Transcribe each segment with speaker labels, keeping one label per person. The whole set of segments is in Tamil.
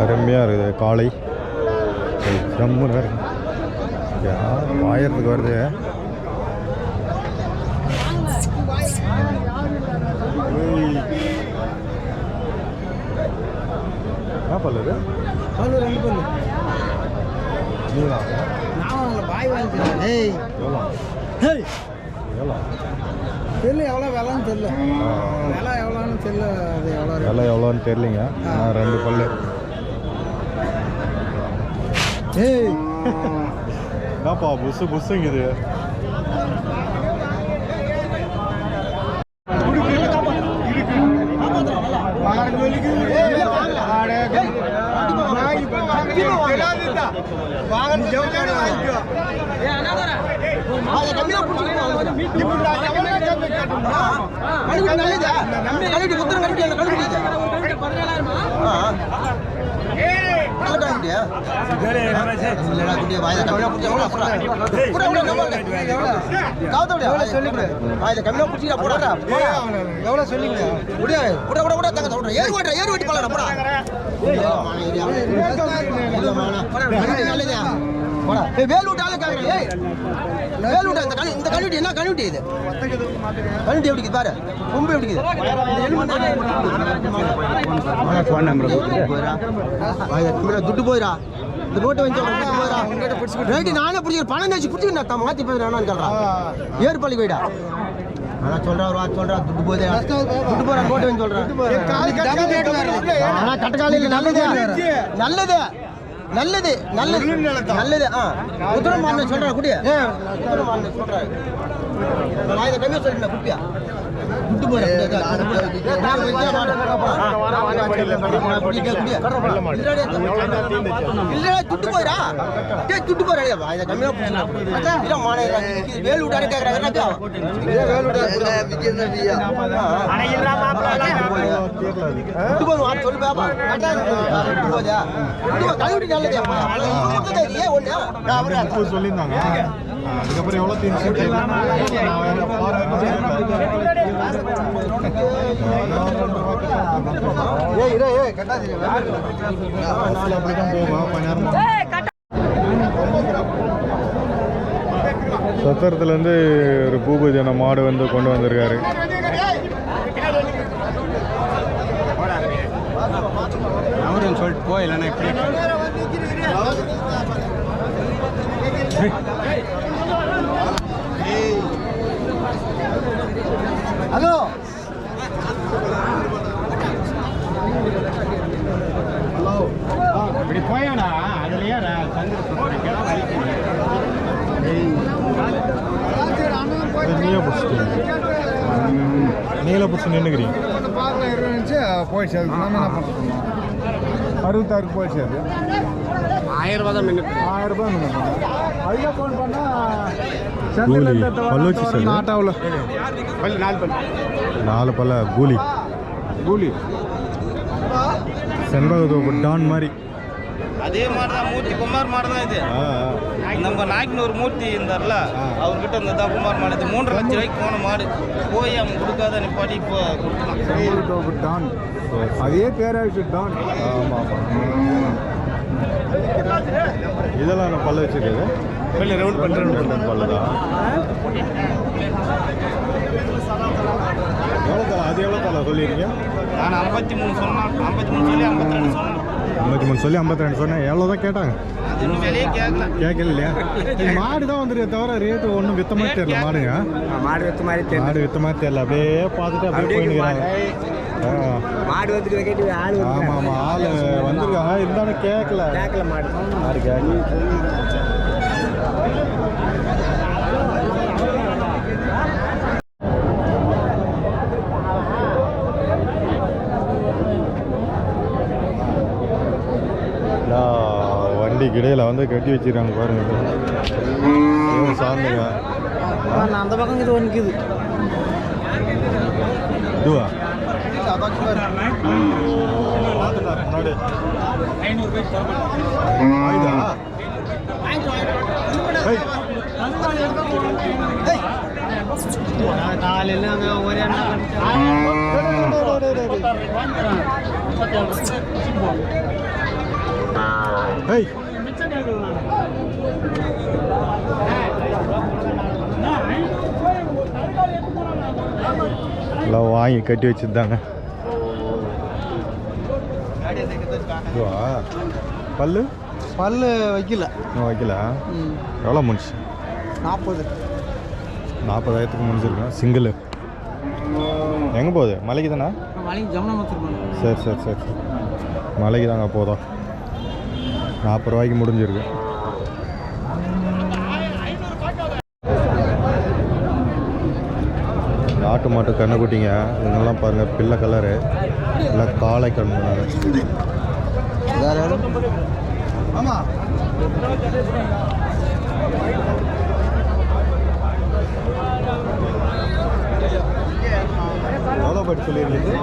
Speaker 1: அருமையாக இருக்குது. காளை ஜம்முன்னு இருக்கு யார் பாயறதுக்கு வருது. என்ன பல்லுது
Speaker 2: பல்லு ரெண்டு பல்லு.
Speaker 1: நீங்களா
Speaker 2: நான் உங்களை பாய் வாங்கிக்கிறேன் ஏய். தெரியல எவ்வளோ விலைன்னு தெரியல. விலை எவ்வளோன்னு தெரியல அது எவ்வளோ.
Speaker 1: விலை எவ்வளோன்னு தெரியலிங்க. ரெண்டு பல்லு.
Speaker 2: ஏய்.
Speaker 1: என்னப்பா புஸ்ஸு புஸ்ஸுங்குது
Speaker 3: வாகனம் ஜவுக்காடு வாங்கிக்கோ கழுவிட்டு உத்தரம் கழுவிட்டு கழுவிட்டு பதினேழாயிரமா ஏறு ஏறு வெட்டி போலாம்
Speaker 2: எவ்வளோ சொல்லிங்க
Speaker 3: இந்த கழுவிட்டு என்ன கழுவிட்டு இது? கழுவிட்டு எப்படி பாரு. கொம்பு எப்படி துட்டு போயிடா. இந்த நோட்டை வந்து ரைட்டு நானே பிடிச்சிக்கிறேன். பணம் வச்சு பிடிச்சிக்கிறேன் மாற்றி போய் வேணான்னு சொல்கிறான் ஏறு பள்ளி போயிடா. அதான் சொல்றா ஒரு வார்த்தை சொல்றா துட்டு போதே துட்டு போறா நோட்டு வந்து சொல்றேன் ஆனா கட்டக்காலையில் நல்லது. நல்லது. நல்லது நல்லது. நல்லது ஆ. உத்தரமான சொல்றா குடிய உத்தரமான சொல்றா நான் இதை கம்மியா சொல்லிட்டேன் குட்டியா? துட்டு போயிடா. டேய் துட்டு போறா இதை கம்மியா இல்ல மானே வேலு விட்டாரு கேக்குறாங்க துட்டு போய் வாங்க சொல்லு பாப்பா. துட்டு போதா துட்டு போ கழுவிட்டு நல்லது ஏன் ஒண்ணு
Speaker 1: சொல்லியிருந்தாங்க. அதுக்கப்புறம் எவ்வளோ தீர்ந்து
Speaker 2: ஏய் இரே கட்டாதீங்க
Speaker 1: கொஞ்ச சத்திரத்துலேருந்து ஒரு பூபூஜன மாடு வந்து கொண்டு வந்திருக்காரு.
Speaker 2: அவருன்னு சொல்லிட்டு போ இல்லைன்னா
Speaker 1: பிடிச்சி நின்றுக்கிறீங்க
Speaker 2: போயிடுச்சு அதுக்கு என்ன பண்ணுறோம் அறுபத்தாறுக்கு போயிடுச்சு அது
Speaker 3: ஆயிரம் ரூபாய் தான் மின்னு
Speaker 2: ஆயிரம் ரூபாய் நம்ம அதுதான் ஃபோன். பண்ணால் ஆட்டோவில். பல்லு நாலு பல்லு.
Speaker 1: நாலு பல்ல கூலி.
Speaker 2: கூலி.
Speaker 1: செண்பகத்தோப்பு டான் மாதிரி.
Speaker 4: அதே மாதிரி தான் மூர்த்தி குமார் மாடு தான் இது
Speaker 1: ஆ,
Speaker 4: நம்ம நாய்க்குன்னு ஒரு மூர்த்தி இருந்தார்ல அவர்கிட்ட இந்த தான் குமார் மாடு மூன்று லட்சம் ரூபாய்க்கு போன மாடு. போய் அவன் கொடுக்காத நிப்பாட்டி இப்போ கொடுக்கலாம்.
Speaker 2: டான். அதே பேராயிட்டு டான்.
Speaker 1: ஆமாம் ஆமாம் இதெல்லாம் என்ன பல்ல வச்சிருக்குது
Speaker 4: ரவுண்ட்
Speaker 1: ரெண்டு பல்லு தான் எவ்வளோ தலை? அது எவ்வளோ தலை சொல்லியிருக்கீங்க?
Speaker 4: நான் ஐம்பத்தி மூணு சொன்னான். ஐம்பத்தி மூணு சொல்லி ஐம்பத்தி ரெண்டு சொன்னேன்.
Speaker 1: ஐம்பத்தி மூணு சொல்லி ஐம்பத்தி ரெண்டு சொன்னேன். எவ்வளோ தான் கேட்டாங்க?
Speaker 4: அது இன்னும் விலையே கேட்கல
Speaker 1: கேட்கல இல்லையா இது மாடு தான் வந்துருக்கு தவிர ரேட்டு ஒன்றும் வித்த மாதிரி தெரியல மாடுங்க.
Speaker 2: மாடு வைத்த மாதிரி
Speaker 1: மாடு வித்த மாதிரி தெரியல அப்படியே பார்த்துட்டு அப்படியே போயினுக்கிறாங்க ஆ.
Speaker 2: மாடு வந்துட்டு கேட்டு ஆள்
Speaker 1: ஆமாம் ஆமாம் ஆள் வந்திருக்காங்க. இருந்தாலும் கேட்கல
Speaker 2: கேட்கல மாடு.
Speaker 1: மாடு கேட்கல நான் வண்டி கிடையில வந்து கட்டி வச்சிருக்காங்க பாருங்க. இவங்க சார்ந்துங்க
Speaker 3: அந்த பக்கம் இது ஒன்றுக்குது
Speaker 1: இதுவா? முன்னாடி ஆயுதா ஏய். ஏய் எல்லாம் வாங்கி கட்டி வச்சுருந்தாங்க. பல்லு?
Speaker 3: பல்லு வைக்கல.
Speaker 1: வைக்கல? எவ்வளோ முடிச்சு
Speaker 3: நாற்பது
Speaker 1: நாற்பதாயிரத்துக்கு முடிஞ்சிருக்கேன் சிங்கிள். எங்கே போகுது? மலைக்கு தானே
Speaker 3: மலைக்கு ஜமுனா மத்தூர்
Speaker 1: சரி சரி சரி சரி. மலைக்கு தாங்க போதும். நாற்பது ரூபாய்க்கு முடிஞ்சிருக்கு. நாட்டு மாட்டு கண்ணுக்குட்டிங்க. இதுங்கெல்லாம் பாருங்கள் பிள்ளை கலரு எல்லாம் காளை கண்ணு
Speaker 3: வேற யாரும்
Speaker 2: ஆமாம்
Speaker 1: எவ்வளோ பட்டு சொல்லியிருக்கீங்க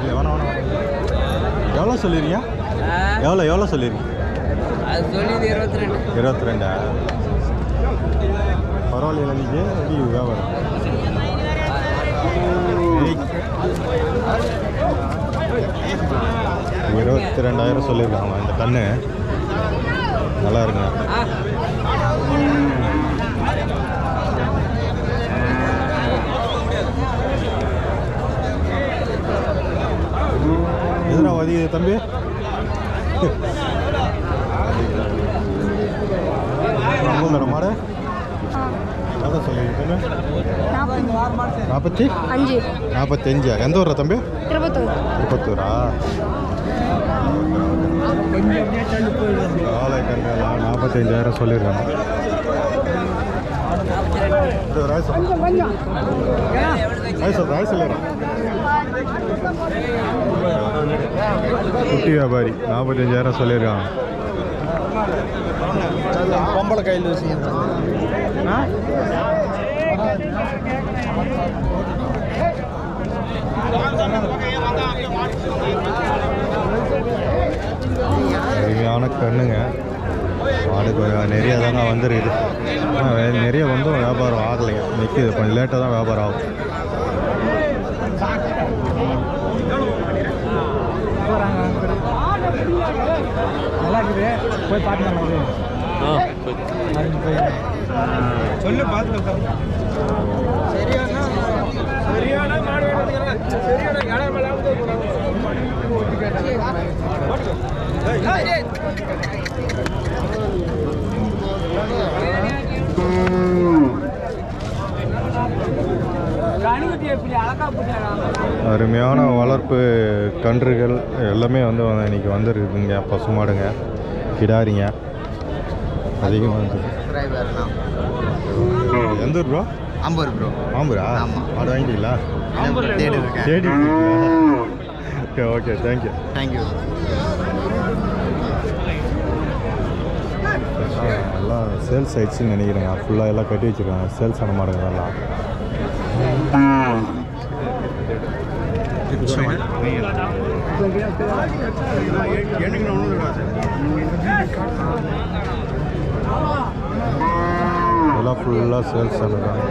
Speaker 1: இல்லை வேணாம் வேணாம் எவ்வளோ சொல்லிருக்கீங்க? எவ்வளோ எவ்வளோ
Speaker 3: ரெண்டு.
Speaker 1: இருபத்தி ரெண்டா? பரவாயில்ல நீங்கள் எப்படி இருபத்தி ரெண்டாயிரம் சொல்லியிருக்காங்க. இந்த கண்ணு. நல்லா இருக்குங்க எதுனா வதிக்குது தம்பி? உங்களோட மாடு. எவ்வளோ சொல்லியிருக்கீங்க நாற்பத்தி?
Speaker 5: அஞ்சு.
Speaker 1: நாற்பத்தஞ்சா? எந்த ஊரா தம்பி?
Speaker 5: திருப்பத்தூர்.
Speaker 1: திருப்பத்தூரா? நாற்பத்தஞ்சாயிரம் சொல்லியிருக்காங்க. இது ராய்ஸ் ராய்ஸ் ராய்ஸ் இல்லைடா குட்டி வியாபாரி நாற்பத்தஞ்சாயிரம் சொல்லியிருக்காங்க.
Speaker 3: பொம்பளை கையில் வச்சு
Speaker 1: அருமையான கண்ணுங்க. மாடு கொஞ்சம் நிறைய தாங்க வந்துருக்குது. நிறைய வந்தும் வியாபாரம் ஆகலைங்க. நிற்கிது கொஞ்சம் லேட்டாக தான் வியாபாரம் ஆகும்.
Speaker 2: நல்லா இருக்குது. போய் பார்த்துக்கலாம். சொல்லு பார்த்துக்கலாம்
Speaker 1: அருமையான வளர்ப்பு கன்றுகள் எல்லாமே வந்து இன்னைக்கு வந்துருக்குதுங்க. பசுமாடுங்க கிடாரிங்க அதிகமாக வந்து எந்த ஊர் ப்ரோ
Speaker 3: ஐம்பது ப்ரோ
Speaker 1: ஆம்பூரா
Speaker 3: ஆமா.
Speaker 1: மாடு வாங்கிட்டீங்களா
Speaker 3: தேடி இருக்கேன்
Speaker 1: தேடி okay okay thank you
Speaker 3: thank you
Speaker 1: எல்லாம் சேல்ஸ் ஆயிடுச்சுன்னு நினைக்கிறேங்க ஃபுல்லாக எல்லாம் கட்டி வச்சுருக்காங்க சேல்ஸ் ஆன மாடுங்க எல்லாம் எல்லாம் ஃபுல்லாக சேல்ஸ் ஆனதாங்க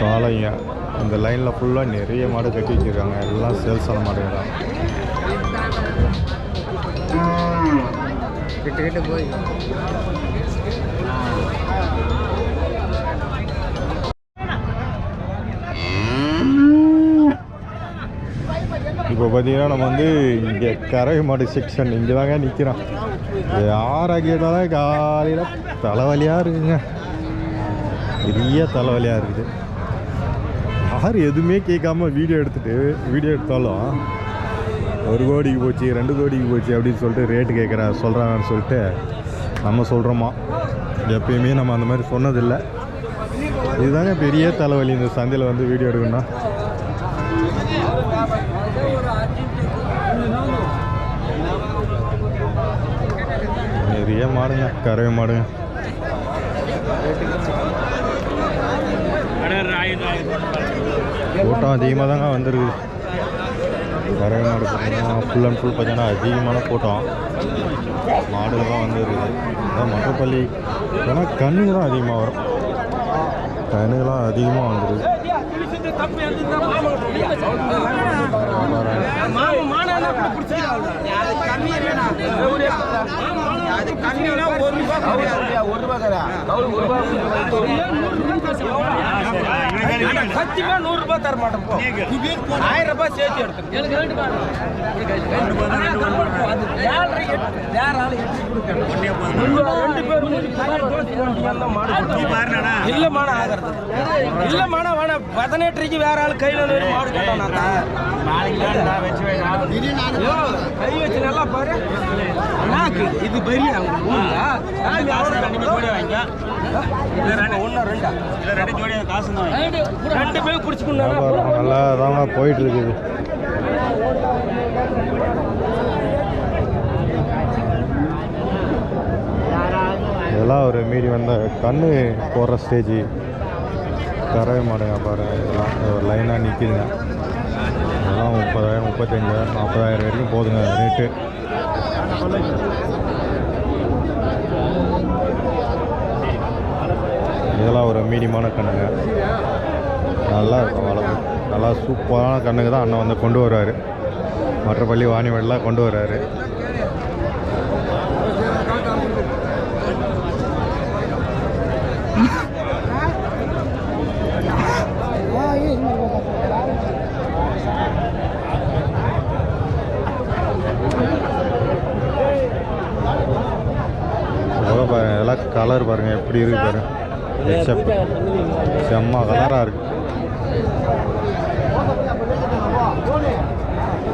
Speaker 1: காலைங்க அந்த லைனில் ஃபுல்லாக நிறைய மாடு கட்டி வச்சுருக்காங்க. எல்லாம் சேல்ஸ் ஆன மாடுங்க தான்.
Speaker 3: கிட்ட கிட்ட போய்.
Speaker 1: இப்போ பார்த்தீங்கன்னா நம்ம வந்து இங்கே கறவை மாடு செக்ஷன் இங்கே தாங்க நிற்கிறோம் யாரை கேட்டாலும் காலையில் தலைவலியாக இருக்குங்க. பெரிய தலைவலியாக இருக்குது. யார் எதுவுமே கேட்காம வீடியோ எடுத்துகிட்டு வீடியோ எடுத்தாலும் ஒரு கோடிக்கு போச்சு ரெண்டு கோடிக்கு போச்சு அப்படின்னு சொல்லிட்டு ரேட்டு கேட்குற சொல்கிறாங்கன்னு சொல்லிட்டு நம்ம சொல்கிறோமா எப்பயுமே நம்ம அந்த மாதிரி சொன்னதில்லை. இதுதாங்க பெரிய தலைவலி இந்த சந்தையில் வந்து வீடியோ எடுக்கணும்னா நிறைய மாடுங்க கறவை மாடுங்க கூட்டம் அதிகமாக தாங்க வந்துருக்கு. கறவை மாடு பார்த்தீங்கன்னா ஃபுல் அண்ட் ஃபுல் பார்த்தீங்கன்னா அதிகமான கூட்டம். மாடுகள் தான் வந்துருக்குது அதான் மற்றப்பள்ளி ஏன்னா கண்ணுங்க தான் அதிகமாக வரும். கண்ணுகள்லாம் அதிகமாக வந்துருது
Speaker 5: சத்தியமா நூறு ரூபாய் தர மாட்டோம் ஆயிரம் ரூபாய் சேர்த்து எடுத்து ரெண்டு ஆகிறது இல்ல மானம் பதினெட்டுக்கு வேற ஆள் கையில மாடு கை வச்சு நல்லா பாரு. நாக்கு. இது பெரிய
Speaker 1: நல்லா தாங்க போயிட்டு இருக்குது இதெல்லாம் ஒரு மீறி வந்த கண்ணு போடுற ஸ்டேஜ் கறவை மாடு வியாபாரம் இதெல்லாம். ஒரு லைனாக நிற்கிதுங்க இதெல்லாம் முப்பதாயிரம் முப்பத்தஞ்சாயிரம் நாற்பதாயிரம் வரைக்கும் போதுங்க ரேட்டு இதெல்லாம் ஒரு மீடியமான கண்ணுங்க. நல்லா இருக்கும் வளர்ப்பு. நல்லா சூப்பரான கண்ணுக்கு தான் அண்ணன் வந்து கொண்டு வருவார் மற்ற பள்ளி வாணிவெல்லாம் கொண்டு வர்றாரு. இதோ பாருங்க இதெல்லாம் கலர் பாருங்க எப்படி இருக்கு எக்ஸப்ட் செம்ம கலராக இருக்கு.